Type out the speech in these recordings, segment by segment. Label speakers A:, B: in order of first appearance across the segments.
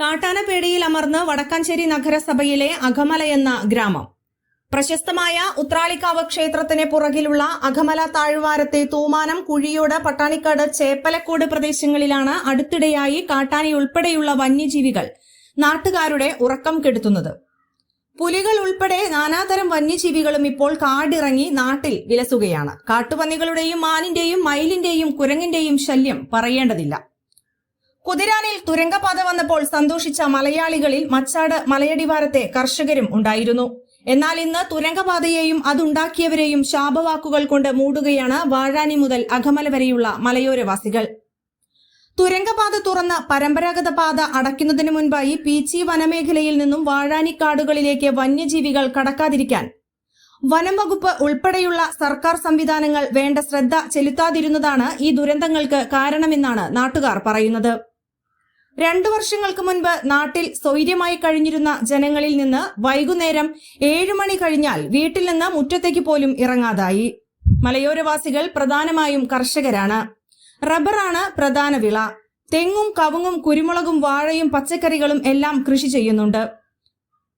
A: കാട്ടാനപ്പേടിയിൽ അമർന്ന് വടക്കാഞ്ചേരി നഗരസഭയിലെ അകമല എന്ന ഗ്രാമം. പ്രശസ്തമായ ഉത്രാളിക്കാവ് ക്ഷേത്രത്തിന് പുറകിലുള്ള അകമല താഴ്വാരത്തെ തൂമാനം കുഴിയോട് പട്ടാണിക്കാട് ചേപ്പലക്കോട് പ്രദേശങ്ങളിലാണ് അടുത്തിടെയായി കാട്ടാനയുൾപ്പെടെയുള്ള വന്യജീവികൾ നാട്ടുകാരുടെ ഉറക്കം കെടുത്തുന്നത്. പുലികൾ ഉൾപ്പെടെ നാനാതരം വന്യജീവികളും ഇപ്പോൾ കാടിറങ്ങി നാട്ടിൽ വിലസുകയാണ്. കാട്ടുപന്നികളുടെയും മാനിന്റെയും മയിലിന്റെയും കുരങ്ങിന്റെയും ശല്യം പറയേണ്ടതില്ല. കുതിരാനിൽ തുരങ്കപാത വന്നപ്പോൾ സന്തോഷിച്ച മലയാളികളിൽ മച്ചാട് മലയടിവാരത്തെ കർഷകരും ഉണ്ടായിരുന്നു. എന്നാൽ ഇന്ന് തുരങ്കപാതയെയും അതുണ്ടാക്കിയവരെയും ശാപവാക്കുകൾ കൊണ്ട് മൂടുകയാണ് വാഴാനി മുതൽ അകമല വരെയുള്ള മലയോരവാസികൾ. തുരങ്കപാത തുറന്ന പരമ്പരാഗത പാത അടയ്ക്കുന്നതിന് മുൻപായി പീച്ചി വനമേഖലയിൽ നിന്നും വാഴാനിക്കാടുകളിലേക്ക് വന്യജീവികൾ കടക്കാതിരിക്കാൻ. വനം വകുപ്പ് ഉൾപ്പെടെയുള്ള സർക്കാർ സംവിധാനങ്ങൾ വേണ്ട ശ്രദ്ധ ചെലുത്താതിരുന്നതാണ് ഈ ദുരന്തങ്ങൾക്ക് കാരണമെന്നാണ് നാട്ടുകാർ പറയുന്നത്. രണ്ടു വർഷങ്ങൾക്ക് മുൻപ് നാട്ടിൽ സ്വൈര്യമായി കഴിഞ്ഞിരുന്ന ജനങ്ങളിൽ നിന്ന് വൈകുന്നേരം ഏഴു മണി കഴിഞ്ഞാൽ വീട്ടിൽ നിന്ന് മുറ്റത്തേക്ക് പോലും ഇറങ്ങാതായി. മലയോരവാസികൾ പ്രധാനമായും കർഷകരാണ്. റബ്ബറാണ് പ്രധാന വിള. തെങ്ങും കവുങ്ങും കുരുമുളകും വാഴയും പച്ചക്കറികളും എല്ലാം കൃഷി ചെയ്യുന്നുണ്ട്.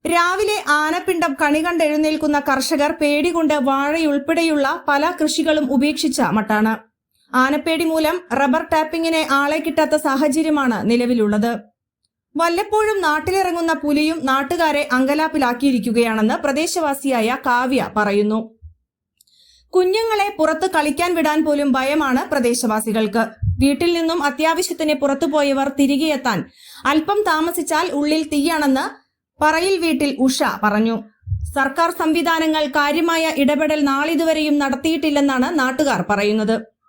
A: രാവിലെ ആനപ്പിണ്ടം കണി കണ്ടെഴുന്നേൽക്കുന്ന കർഷകർ പേടികൊണ്ട് വാഴയുൾപ്പെടെയുള്ള പല കൃഷികളും ഉപേക്ഷിച്ച മട്ടാണ്. ആനപ്പേടി മൂലം റബ്ബർ ടാപ്പിങ്ങിനെ ആളെ കിട്ടാത്ത സാഹചര്യമാണ് നിലവിലുള്ളത്. വല്ലപ്പോഴും നാട്ടിലിറങ്ങുന്ന പുലിയും നാട്ടുകാരെ അങ്കലാപ്പിലാക്കിയിരിക്കുകയാണെന്ന് പ്രദേശവാസിയായ കാവ്യ പറയുന്നു. കുഞ്ഞുങ്ങളെ പുറത്ത് കളിക്കാൻ വിടാൻ പോലും ഭയമാണ് പ്രദേശവാസികൾക്ക്. വീട്ടിൽ നിന്നും അത്യാവശ്യത്തിന് പുറത്തുപോയവർ തിരികെ എത്താൻ അല്പം താമസിച്ചാൽ ഉള്ളിൽ തീയാണെന്ന് പറയിൽ വീട്ടിൽ ഉഷ പറഞ്ഞു. സർക്കാർ സംവിധാനങ്ങൾ കാര്യമായ ഇടപെടൽ നാളിതുവരെയും നടത്തിയിട്ടില്ലെന്നാണ് നാട്ടുകാർ പറയുന്നത്.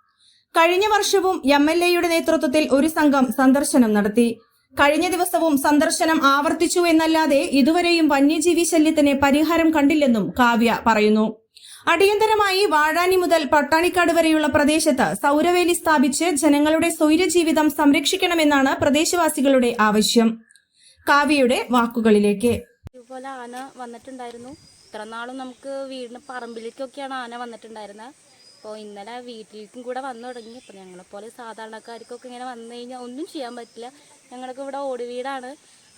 A: കഴിഞ്ഞ വർഷവും എം എൽ എയുടെ നേതൃത്വത്തിൽ ഒരു സംഘം സന്ദർശനം നടത്തി. കഴിഞ്ഞ ദിവസവും സന്ദർശനം ആവർത്തിച്ചു എന്നല്ലാതെ ഇതുവരെയും വന്യജീവി ശല്യത്തിന് പരിഹാരം കണ്ടില്ലെന്നും കാവ്യ പറയുന്നു. അടിയന്തരമായി വാഴാനി മുതൽ പട്ടാണിക്കാട് വരെയുള്ള പ്രദേശത്ത് സൗരവേലി സ്ഥാപിച്ച് ജനങ്ങളുടെ സ്വൈര്യജീവിതം സംരക്ഷിക്കണമെന്നാണ് പ്രദേശവാസികളുടെ ആവശ്യം. കാവ്യയുടെ വാക്കുകളിലേക്ക്.
B: ഇതുപോലെ ആന വന്നിട്ടുണ്ടായിരുന്നു. ഇത്ര നാളും നമുക്ക് വീടിന് പറമ്പിലേക്കൊക്കെയാണ് ആന വന്നിട്ടുണ്ടായിരുന്നത്. അപ്പോൾ ഇന്നലെ വീട്ടിലേക്കും കൂടെ വന്നു തുടങ്ങി. അപ്പോൾ ഞങ്ങളെപ്പോലെ സാധാരണക്കാർക്കൊക്കെ ഇങ്ങനെ വന്നു കഴിഞ്ഞാൽ ഒന്നും ചെയ്യാൻ പറ്റില്ല. ഞങ്ങളൊക്കെ ഇവിടെ ഓടി വീടാണ്.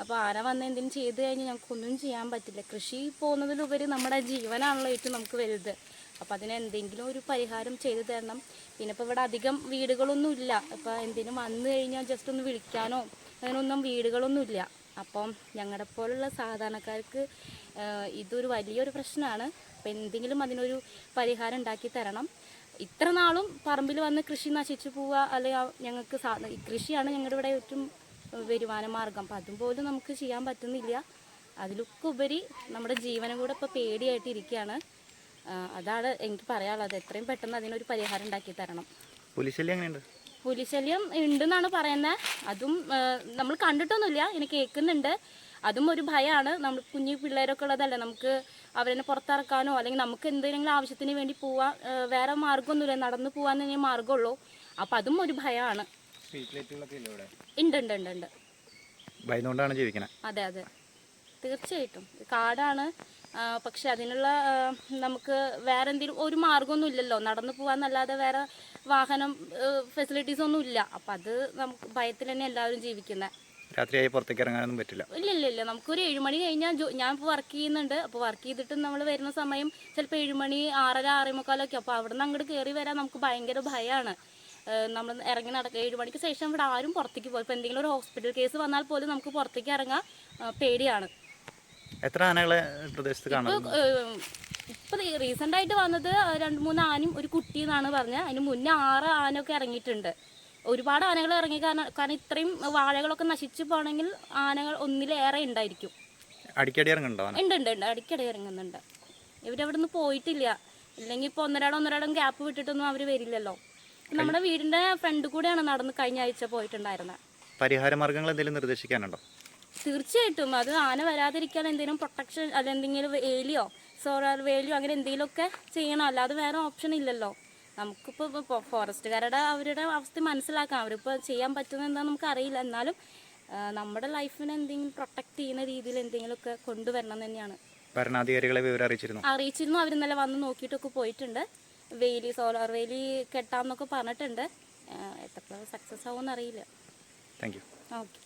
B: അപ്പോൾ ആന വന്ന് എന്തെങ്കിലും ചെയ്ത് കഴിഞ്ഞാൽ ഞങ്ങൾക്കൊന്നും ചെയ്യാൻ പറ്റില്ല. കൃഷി പോകുന്നതിലുപരി നമ്മുടെ ജീവനാണല്ലോ ഏറ്റവും നമുക്ക് വലുത്. അപ്പോൾ അതിന് എന്തെങ്കിലും ഒരു പരിഹാരം ചെയ്തു തരണം. പിന്നെ ഇപ്പോൾ ഇവിടെ അധികം വീടുകളൊന്നും ഇല്ല അപ്പോൾ എന്തെങ്കിലും വന്നു കഴിഞ്ഞാൽ ജസ്റ്റ് ഒന്ന് വിളിക്കാനോ അങ്ങനെയൊന്നും വീടുകളൊന്നും ഇല്ല അപ്പം ഞങ്ങളുടെ പോലുള്ള സാധാരണക്കാർക്ക് ഇതൊരു വലിയൊരു പ്രശ്നമാണ് അപ്പം എന്തെങ്കിലും അതിനൊരു പരിഹാരം ഉണ്ടാക്കി തരണം. ഇത്ര നാളും പറമ്പിൽ വന്ന് കൃഷി നശിച്ചു പോവുക അല്ലെങ്കിൽ ഞങ്ങൾക്ക് സാ കൃഷിയാണ് ഞങ്ങളുടെ ഇവിടെ ഏറ്റവും വരുമാന മാർഗം. അപ്പം അതും പോലും നമുക്ക് ചെയ്യാൻ പറ്റുന്നില്ല. അതിലൊക്കെ ഉപരി നമ്മുടെ ജീവനും കൂടെ ഇപ്പോൾ പേടിയായിട്ട് ഇരിക്കുകയാണ് അതാണ് എനിക്ക് പറയാനുള്ളത്. എത്രയും പെട്ടെന്ന് അതിനൊരു പരിഹാരം ഉണ്ടാക്കി തരണം.
C: പുലിശല്യം എങ്ങനെയുണ്ട്?
B: പുലിശല്യം ഉണ്ടെന്നാണ് പറയുന്നത് അതും നമ്മൾ കണ്ടിട്ടൊന്നുമില്ല. ഇനി കേൾക്കുന്നുണ്ട്. അതും ഒരു ഭയമാണ് നമ്മൾ കുഞ്ഞു പിള്ളേരൊക്കെ ഉള്ളതല്ലേ. നമുക്ക് അവരെ പുറത്തിറക്കാനോ അല്ലെങ്കിൽ നമുക്ക് എന്തെങ്കിലും ആവശ്യത്തിന് വേണ്ടി പോവാൻ വേറെ മാർഗമൊന്നുമില്ല. നടന്നു പോകാൻ തന്നെ മാർഗമുള്ളൂ. അപ്പം അതും ഒരു ഭയമാണ് ഉണ്ട് ഉണ്ട് അതെ അതെ. തീർച്ചയായിട്ടും. കാടാണ്. പക്ഷെ അതിനുള്ള നമുക്ക് വേറെ എന്തെങ്കിലും ഒരു മാർഗമൊന്നും ഇല്ലല്ലോ. നടന്നു പോകാന്നല്ലാതെ വേറെ വാഹനം ഫെസിലിറ്റീസ് ഒന്നും ഇല്ല. അപ്പം അത് നമുക്ക് ഭയത്തിൽ തന്നെ എല്ലാവരും ജീവിക്കുന്നത്
C: രാത്രിയായി പുറത്തേക്ക് ഇറങ്ങാനൊന്നും പറ്റില്ല.
B: ഇല്ല ഇല്ല ഇല്ല. നമുക്കൊരു ഏഴുമണി കഴിഞ്ഞാൽ ഞാൻ ഇപ്പോൾ വർക്ക് ചെയ്യുന്നുണ്ട്. അപ്പോൾ വർക്ക് ചെയ്തിട്ട് നമ്മൾ വരുന്ന സമയം ചിലപ്പോൾ ഏഴുമണി ആറര ആറേമുക്കാലൊക്കെ അപ്പോൾ അവിടെ നിന്ന് അങ്ങോട്ട് കയറി വരാൻ നമുക്ക് ഭയങ്കര ഭയമാണ് നമ്മൾ ഇറങ്ങി നടക്കുക ഏഴ് മണിക്ക് ശേഷം ഇവിടെ ആരും പുറത്തേക്ക് പോകും ഇപ്പോൾ എന്തെങ്കിലും ഒരു ഹോസ്പിറ്റൽ കേസ് വന്നാൽ പോലും നമുക്ക് പുറത്തേക്ക് ഇറങ്ങാൻ പേടിയാണ്.
C: എത്ര ആനകളെ പ്രദേശത്ത് കാണാം
B: ഇപ്പൊ റീസെന്റ് ആയിട്ട് വന്നത് രണ്ട് മൂന്ന് ആനയും ഒരു കുട്ടി എന്നാണ് പറഞ്ഞത്. അതിന് മുന്നേ ആറ് ആനയൊക്കെ ഇറങ്ങിയിട്ടുണ്ട്. ഒരുപാട് ആനകൾ ഇറങ്ങി കാരണം കാരണം ഇത്രയും വാഴകളൊക്കെ നശിച്ചു പോകണമെങ്കിൽ ആനകൾ ഒന്നിലേറെ ഉണ്ടായിരിക്കും.
C: അടിക്കടി ഇറങ്ങുന്നുണ്ടോ
B: ഉണ്ട് ഉണ്ട് ഉണ്ട്. അടിക്കടി ഇറങ്ങുന്നുണ്ട്. ഇവരവിടെ നിന്ന് പോയിട്ടില്ല. ഇല്ലെങ്കിൽ ഇപ്പോൾ ഒന്നരാടം ഒന്നരാടം ഗ്യാപ്പ് വിട്ടിട്ടൊന്നും അവർ വരില്ലല്ലോ. നമ്മുടെ വീടിന്റെ ഫ്രണ്ട് കൂടെയാണ് നടന്ന് കഴിഞ്ഞ ആഴ്ച പോയിട്ടുണ്ടായിരുന്നത്.
C: പരിഹാര മാർഗങ്ങൾ എന്തെങ്കിലും നിർദ്ദേശിക്കാനുണ്ടോ?
B: തീർച്ചയായിട്ടും. അത് ആന വരാതിരിക്കാൻ എന്തെങ്കിലും പ്രൊട്ടക്ഷൻ അല്ല എന്തെങ്കിലും വേലിയോ സോളാർ വേലിയോ അങ്ങനെ എന്തെങ്കിലുമൊക്കെ ചെയ്യണം. അല്ലാതെ വേറെ ഓപ്ഷൻ ഇല്ലല്ലോ. നമുക്കിപ്പോൾ ഫോറസ്റ്റുകാരുടെ അവരുടെ അവസ്ഥ മനസ്സിലാക്കാം. അവരിപ്പോൾ ചെയ്യാൻ പറ്റുന്ന എന്താണെന്ന് നമുക്ക് അറിയില്ല. എന്നാലും നമ്മുടെ ലൈഫിനെ എന്തെങ്കിലും പ്രൊട്ടക്ട് ചെയ്യുന്ന രീതിയിൽ എന്തെങ്കിലുമൊക്കെ കൊണ്ടുവരണം തന്നെയാണ്.
C: ഭരണാധികാരികളെ വിവരം അറിയിച്ചിരുന്നു?
B: അറിയിച്ചിരുന്നു. അവർ ഇന്നലെ വന്ന് നോക്കിയിട്ടൊക്കെ പോയിട്ടുണ്ട്. വേലി സോളാർ വേലി കെട്ടാമെന്നൊക്കെ പറഞ്ഞിട്ടുണ്ട്. എത്ര എത്രത്തോളം സക്സസ് ആവുമെന്ന് അറിയില്ല.
C: Thank you
B: okay